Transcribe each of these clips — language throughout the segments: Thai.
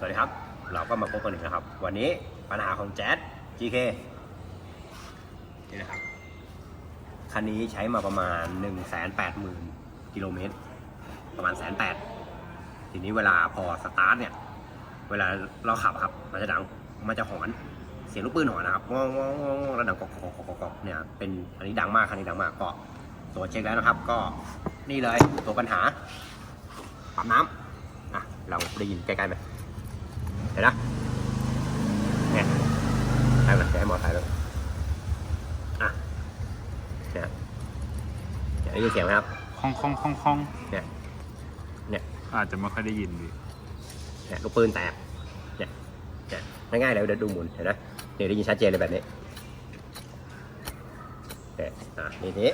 สวัสดีครับ เราก็มาพบกันอีกนะครับ วันนี้ปัญหาของแจ๊ส GK นี่นะครับ คันนี้ใช้มาประมาณ 1 8 0 0 0 0กิโลเมตร ประมาณแสนแปดทีนี้เวลาพอสตาร์ทเนี่ย เวลาเราขับครับ มันจะดัง มันจะหอน เสียงลูกปืนหอนนะครับงองงองงองแล้วดังกอกกอกกอกเนี่ย เป็น อันนี้ดังมาก คันนี้ดังมาก ก็ตรวจเช็คแล้วนะครับ ก็นี่เลยตัวปัญหาปั๊มน้ำอะ เราได้ยินใกล้ๆไหม ห็นนะเนี่ยใช่ไหมจะให้มอไซค์แล้วอะเนี่ยเนี่ยได้ยินเสียงไหมครับคล่องคล่องคล่องคล่องเนี่ยเนี่ยอาจจะไม่ค่อยได้ยินดิเนี่ยลูกปืนแตกเนี่ยเนี่ยง่ายๆเลยเดี๋ยวดูหมุนเห็นไหมเนี่ยได้ยินชัดเจนเลยแบบนี้โอเคอะนี่ทีนี้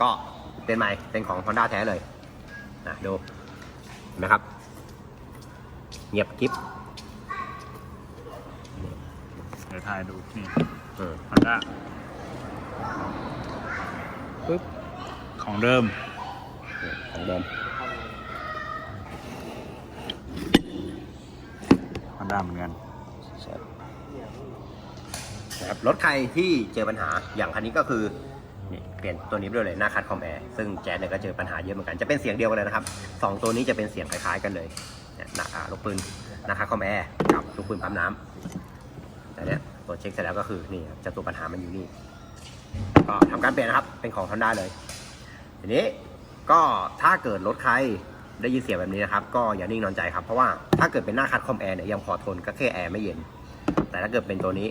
ก็เป็นใหม่เป็นของ Honda แท้เลยนะดูเห็นไหมครับ เงียบกิ๊บเดี๋ยวถ่ายดูนี่อืมฮอนด้าปึ๊บของเดิมนี่ของเดิมฮอนด้าเหมือนกันนะครับรถใครที่เจอปัญหาอย่างคันนี้ก็คือนี่เปลี่ยนตัวนี้ไปด้วยเลยหน้าคัดคอมแอร์ซึ่งแจ๊สเนี่ยก็เจอปัญหาเยอะเหมือนกันจะเป็นเสียงเดียวกันเลยนะครับสองตัวนี้จะเป็นเสียงคล้ายๆกันเลยเนี่ยหน้าอ่าลูกปืนหน้าคัดคอมแอร์กับลูกปืนปั๊มน้ำ แต่เนี้ยตัวจเช็คเสร็จแล้วก็คือนี่ครับจะตัวปัญหามันอยู่นี่ ก็ทำการเปลี่ยนนะครับ เป็นของทอนด้าเลยทีนี้ก็ถ้าเกิดรถใครได้ยินเสียงแบบนี้นะครับ ก็อย่านิ่งนอนใจครับ เพราะว่าถ้าเกิดเป็นหน้าคัดคอมแอร์เนี่ยยังพอทนก็แค่แอร์ไม่เย็น แต่ถ้าเกิดเป็นตัวนี้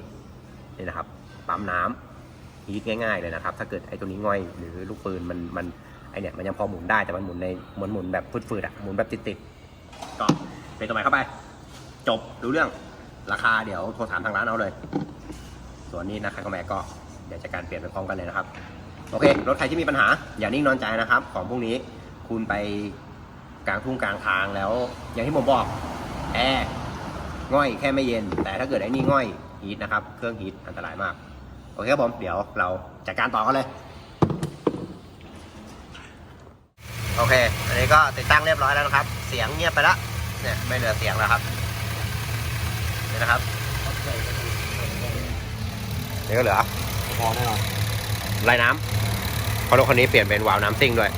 นี่นะครับปั๊มน้ำฮีทง่ายๆเลยนะครับ ถ้าเกิดไอ้ตัวนี้ง่อยหรือลูกปืนมันมันไอเนี่ยมันยังพอหมุนได้แต่มันหมุนในหมุนหมุนแบบฟืดๆอะหมุนแบบติดๆก็เป็นตัวใหม่เข้าไป จบรู้เรื่อง ราคาเดี๋ยวโทรถามทางร้านเอาเลย ส่วนนี้นะครับก็แม่ก็เดี๋ยวจะการเปลี่ยนไปพร้อมกันเลยนะครับ โอเค รถใครที่มีปัญหา อย่านิ่งนอนใจนะครับ ของพวกนี้คุณไปกลางทุ่งกลางทางแล้ว อย่างที่ผมบอกแอร์ง่อยแค่ไม่เย็น แต่ถ้าเกิดไอ้นี่ง่อยฮีทนะครับ เครื่องฮีทอันตรายมาก โอเคครับผม เดี๋ยวเราจัดการต่อกันเลย โอเค อันนี้ก็ติดตั้งเรียบร้อยแล้วนะครับ เสียงเงียบไปแล้วเนี่ยไม่เหลือเสียงแล้วครับ นี่นะครับนี่ก็เหลือพอแน่นอนไล่น้ำเพราะรถคันนี้เปลี่ยนเป็นวาล์วน้ำซิ่งด้วย